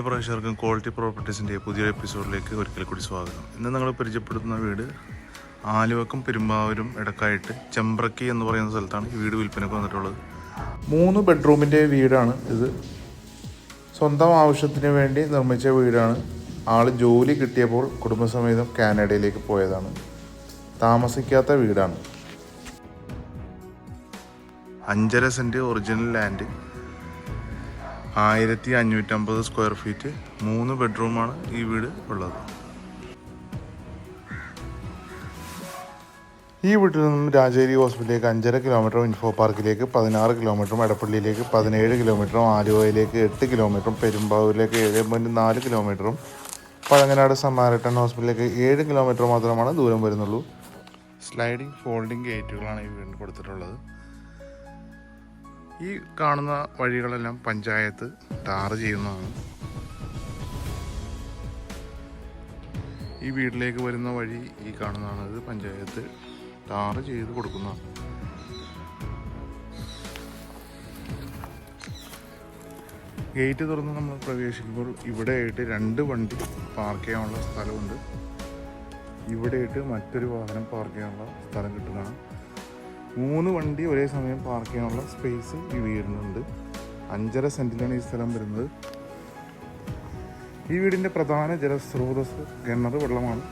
പ്രേക്ഷകർക്കും ക്വാളിറ്റി പ്രോപ്പർട്ടീസിന്റെ പുതിയ എപ്പിസോഡിലേക്ക് ഒരിക്കൽ കൂടി സ്വാഗതം. ഇന്ന് നിങ്ങൾ പരിചയപ്പെടുത്തുന്ന വീട് ആലുവക്കും പെരുമ്പാവൂരും ഇടക്കായിട്ട് ചെമ്പ്രക്കി എന്ന് പറയുന്ന സ്ഥലത്താണ് ഈ വീട് വിൽപ്പനയ്ക്ക് വന്നിട്ടുള്ളത്. മൂന്ന് ബെഡ്റൂമിന്റെ വീടാണ് ഇത്. സ്വന്തം ആവശ്യത്തിന് വേണ്ടി നിർമ്മിച്ച വീടാണ്. ആൾ ജോലി കിട്ടിയപ്പോൾ കുടുംബസമേതം കാനഡയിലേക്ക് പോയതാണ്. താമസിക്കാത്ത വീടാണ്. അഞ്ചര സെന്റ് ഒറിജിനൽ ലാൻഡ് ആയിരത്തി അഞ്ഞൂറ്റമ്പത് സ്ക്വയർ ഫീറ്റ് മൂന്ന് ബെഡ്റൂമാണ് ഈ വീട് ഉള്ളത്. ഈ വീട്ടിൽ നിന്നും രാജേരി ഹോസ്പിറ്റലിലേക്ക് അഞ്ചര കിലോമീറ്ററും ഇൻഫോ പാർക്കിലേക്ക് പതിനാറ് കിലോമീറ്ററും എടപ്പള്ളിയിലേക്ക് പതിനേഴ് കിലോമീറ്ററും ആലുവയിലേക്ക് എട്ട് കിലോമീറ്ററും പെരുമ്പാവൂരിലേക്ക് ഏഴ് പോയിന്റ് നാല് കിലോമീറ്ററും പഴങ്ങനാട് സമാരട്ടൺ ഹോസ്പിറ്റലിലേക്ക് ഏഴ് കിലോമീറ്റർ മാത്രമാണ് ദൂരം വരുന്നുള്ളൂ. സ്ലൈഡിംഗ് ഫോൾഡിംഗ് ഗേറ്റുകളാണ് ഈ വീട് കൊടുത്തിട്ടുള്ളത്. ഈ കാണുന്ന വഴികളെല്ലാം പഞ്ചായത്ത് ടാർ ചെയ്യുന്നതാണ്. ഈ വീട്ടിലേക്ക് വരുന്ന വഴി ഈ കാണുന്നതാണ്. ഇത് പഞ്ചായത്ത് ടാർ ചെയ്ത് കൊടുക്കുന്നതാണ്. ഗേറ്റ് തുറന്ന് നമ്മൾ പ്രവേശിക്കുമ്പോൾ ഇവിടെയായിട്ട് രണ്ട് വണ്ടി പാർക്ക് ചെയ്യാനുള്ള സ്ഥലമുണ്ട്. ഇവിടെയായിട്ട് മറ്റൊരു വാഹനം പാർക്ക് ചെയ്യാനുള്ള സ്ഥലം കിട്ടുന്നതാണ്. മൂന്ന് വണ്ടി ഒരേ സമയം പാർക്ക് ചെയ്യാനുള്ള സ്പേസ് ഈ വീടിനുണ്ട് അഞ്ചര സെന്റിലാണ് ഈ സ്ഥലം വരുന്നത്. ഈ വീടിന്റെ പ്രധാന ജലസ്രോതസ് കിണർ വെള്ളമാണ്.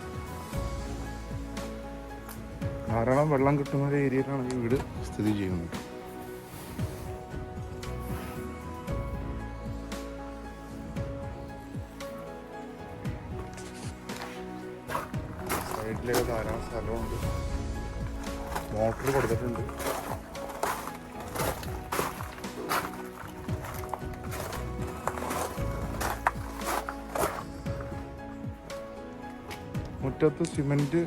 ധാരാളം വെള്ളം കിട്ടുന്ന ഒരു ഏരിയയിലാണ് ഈ വീട് സ്ഥിതി ചെയ്യുന്നത്. സൈഡിലേക്ക് ധാരാളം സ്ഥലമുണ്ട്. മോട്ടർ കൊടുത്തിട്ടുണ്ട്. മുറ്റത്ത് സിമെന്റ്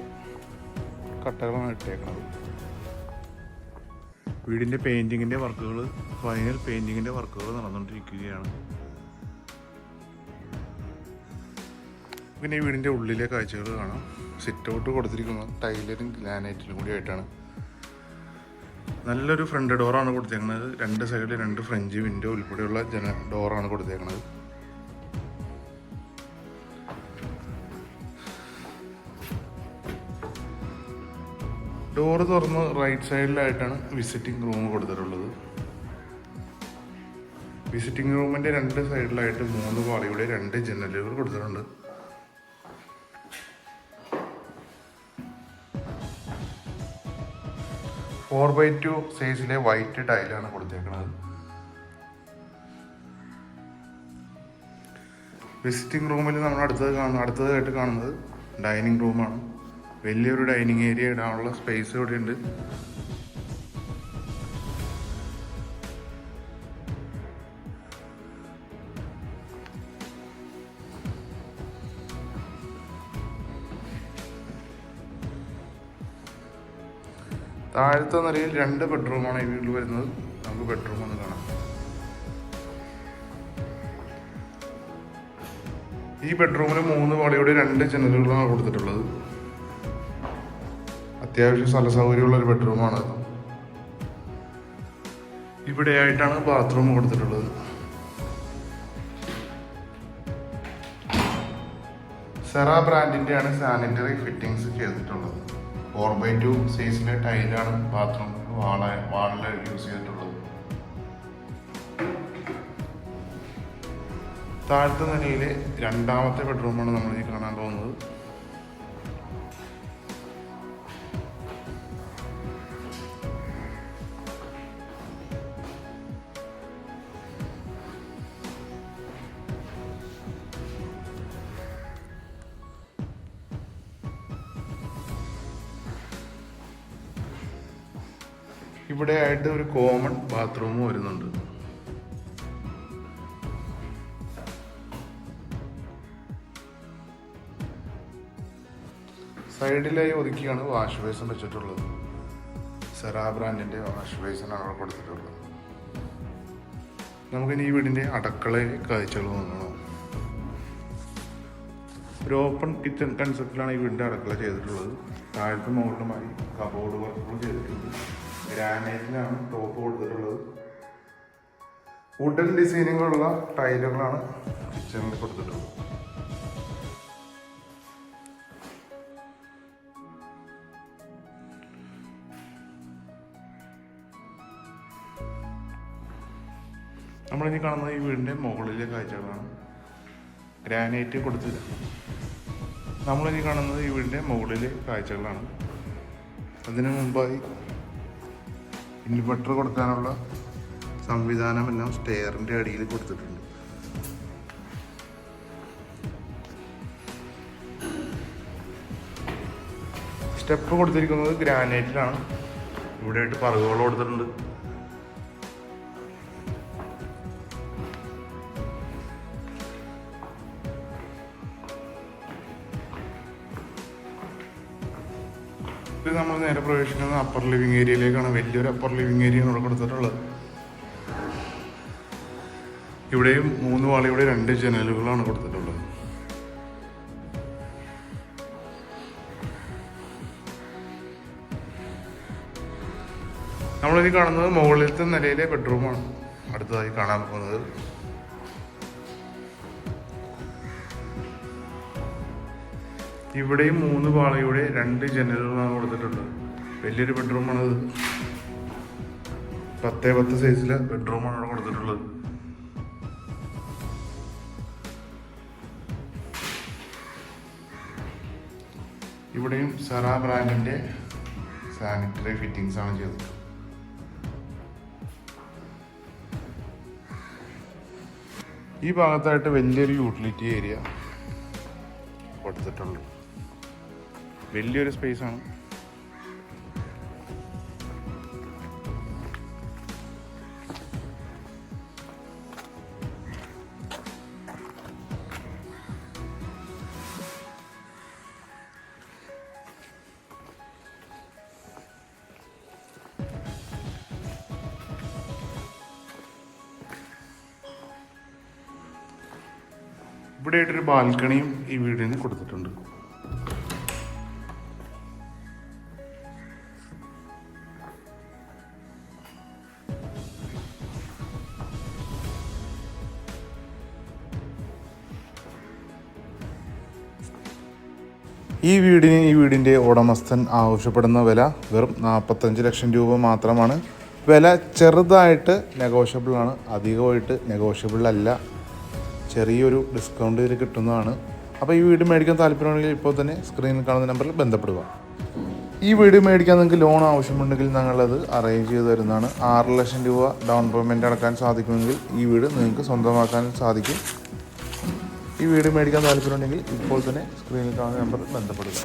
കട്ടകളാണ് ഇട്ടേക്കുന്നത് വീടിന്റെ പെയിന്റിങ്ങിന്റെ വർക്കുകൾ ഫൈനൽ പെയിന്റിങ്ങിന്റെ വർക്കുകൾ നടന്നുകൊണ്ടിരിക്കുകയാണ്. പിന്നെ ഈ ഉള്ളിലെ കാഴ്ചകൾ കാണാം. സിറ്റ് ഔട്ട് കൊടുത്തിരിക്കുന്നത് ടൈലറും ഗ്രാനൈറ്റിലും കൂടി ആയിട്ടാണ്. നല്ലൊരു ഫ്രണ്ട് ഡോറാണ് കൊടുത്തേക്കുന്നത് രണ്ട് സൈഡിൽ രണ്ട് ഫ്രഞ്ച് വിൻഡോ ഉൾപ്പെടെയുള്ള ജന ഡോറാണ് കൊടുത്തേക്കുന്നത് ഡോറ് തുറന്ന് റൈറ്റ് സൈഡിലായിട്ടാണ് വിസിറ്റിംഗ് റൂം കൊടുത്തിട്ടുള്ളത്. വിസിറ്റിംഗ് റൂമിന്റെ രണ്ട് സൈഡിലായിട്ട് മൂന്ന് പാളിയുടെ രണ്ട് ജനലുകൾ കൊടുത്തിട്ടുണ്ട്. ഫോർ ബൈ ടു സൈസിലെ വൈറ്റ് ടൈലാണ് കൊടുത്തേക്കുന്നത് വിസിറ്റിംഗ് റൂമിൽ നമ്മൾ അടുത്തത് കാണുന്നത് അടുത്തതായിട്ട് കാണുന്നത് ഡൈനിങ് റൂമാണ്. വലിയൊരു ഡൈനിങ് ഏരിയ ഇടാനുള്ള സ്പേസ് ഇവിടെ ഉണ്ട് താഴത്തെ നിലയിൽ രണ്ട് ബെഡ്റൂമാണ് ഈ വീട്ടിൽ വരുന്നത്. നമുക്ക് ബെഡ്റൂം ഒന്ന് കാണാം. ഈ ബെഡ്റൂമിൽ മൂന്ന് പാളിയുടെ രണ്ട് ജനലുകളാണ് കൊടുത്തിട്ടുള്ളത്. അത്യാവശ്യം സ്ഥല സൗകര്യമുള്ള ഒരു ബെഡ്റൂമാണ് ഇവിടെയായിട്ടാണ് ബാത്റൂം കൊടുത്തിട്ടുള്ളത്. സെറ ബ്രാൻഡിന്റെയാണ് സാനിറ്ററി ഫിറ്റിങ്സ് ചെയ്തിട്ടുള്ളത്. ഫോർ ബൈ ടു സൈസിലെ ടൈലാണ് ബാത്റൂം വാള വാളിൽ യൂസ് ചെയ്തിട്ടുള്ളത്. താഴത്തെ നിലയിലെ രണ്ടാമത്തെ ബെഡ്റൂമാണ് നമ്മൾ ഈ കാണാൻ പോകുന്നത്. ഇവിടെ ആയിട്ട് ഒരു കോമൺ ബാത്റൂം വരുന്നുണ്ട്. സൈഡിലായി ഒതുക്കിയാണ് വാഷ് ബേസൺ വെച്ചിട്ടുള്ളത്. സെറാ ബ്രാൻഡിന്റെ വാഷ് ബേസിനാണ് അവിടെ കൊടുത്തിട്ടുള്ളത്. നമുക്കിനി ഈ വീടിന്റെ അടക്കളെ കാഴ്ചകൾ നോക്കണം ഒരു ഓപ്പൺ കിച്ചൺ കൺസെപ്റ്റിലാണ് ഈ വീടിന്റെ അടക്കള ചെയ്തിട്ടുള്ളത്. താഴത്തെ മുകളിലുമായി കബോർഡ് വർക്കുകൾ ചെയ്തിട്ടുണ്ട്. ഗ്രാനൈറ്റിലാണ് ടോപ്പ് കൊടുത്തിട്ടുള്ളത്. വുഡൻ ഡിസൈനുകളുള്ള ടൈലുകളാണ് കിച്ചണിൽ കൊടുത്തിട്ടുള്ളത്. നമ്മളിനി കാണുന്നത് ഈ വീടിന്റെ മുകളിലെ കാഴ്ചകളാണ്. ഗ്രാനൈറ്റ് കൊടുത്തില്ല നമ്മളിനി കാണുന്നത് ഈ വീടിന്റെ മുകളിലെ കാഴ്ചകളാണ്. അതിനു മുമ്പായി ഇൻവെർട്ടർ കൊടുക്കാനുള്ള സംവിധാനം എല്ലാം സ്റ്റെയറിന്റെ അടിയിൽ കൊടുത്തിട്ടുണ്ട്. സ്റ്റെപ്പ് കൊടുത്തിരിക്കുന്നത് ഗ്രാനൈറ്റിലാണ് ഇവിടെയായിട്ട് പറകുകൾ കൊടുത്തിട്ടുണ്ട്. ഇത് നമ്മൾ നേരെ പ്രവേശിക്കുന്നത് അപ്പർ ലിവിങ് ഏരിയയിലേക്കാണ് വലിയൊരു അപ്പർ ലിവിങ് ഏരിയ ഇവിടെ കൊടുത്തിട്ടുള്ളത്. ഇവിടെയും മൂന്ന് വാളിയുടെ രണ്ട് ജനലുകളാണ് കൊടുത്തിട്ടുള്ളത്. നമ്മളിത് കാണുന്നത് മുകളിലത്തെ നിലയിലെ ബെഡ്റൂമാണ് അടുത്തതായി കാണാൻ പോകുന്നത്. ഇവിടെയും മൂന്ന് പാളയുടെ രണ്ട് ജനലുകളാണ് കൊടുത്തിട്ടുള്ളത്. വലിയൊരു ബെഡ്റൂമാണത്. പത്തേ പത്ത് സൈസിലെ ബെഡ്റൂമാണ് ഇവിടെ കൊടുത്തിട്ടുള്ളത്. ഇവിടെയും സെറ ബ്രാൻഡിന്റെ സാനിറ്ററി ഫിറ്റിങ്സ് ആണ് ചെയ്തത്. ഈ ഭാഗത്തായിട്ട് വലിയൊരു യൂട്ടിലിറ്റി ഏരിയ കൊടുത്തിട്ടുള്ളൂ വലിയൊരു സ്പേസ് ആണ് ഇവിടെയായിട്ടൊരു ബാൽക്കണിയും ഈ വീടിന് കൊടുത്തിട്ടുണ്ട്. ഈ വീടിന് ഈ വീടിന്റെ ഉടമസ്ഥൻ ആവശ്യപ്പെടുന്ന വില വെറും നാൽപ്പത്തഞ്ച് ലക്ഷം രൂപ മാത്രമാണ്. വില ചെറുതായിട്ട് നെഗോഷ്യബിളാണ് അധികമായിട്ട് നെഗോഷ്യബിൾ അല്ല. ചെറിയൊരു ഡിസ്കൗണ്ട് ഇതിൽ കിട്ടുന്നതാണ്. അപ്പോൾ ഈ വീട് മേടിക്കാൻ താല്പര്യമുണ്ടെങ്കിൽ ഇപ്പോൾ തന്നെ സ്ക്രീനിൽ കാണുന്ന നമ്പറിൽ ബന്ധപ്പെടുക. ഈ വീട് മേടിക്കാൻ നിങ്ങൾക്ക് ലോൺ ആവശ്യമുണ്ടെങ്കിൽ ഞങ്ങളത് അറേഞ്ച് ചെയ്ത് തരുന്നതാണ്. ആറ് ലക്ഷം രൂപ ഡൗൺ പേയ്മെന്റ് അടക്കാൻ സാധിക്കുമെങ്കിൽ ഈ വീട് നിങ്ങൾക്ക് സ്വന്തമാക്കാൻ സാധിക്കും. ഈ വീട് മേടിക്കാൻ താല്പര്യമുണ്ടെങ്കിൽ ഇപ്പോൾ തന്നെ സ്ക്രീനിൽ കാണുന്ന നമ്പറിൽ ബന്ധപ്പെടുക.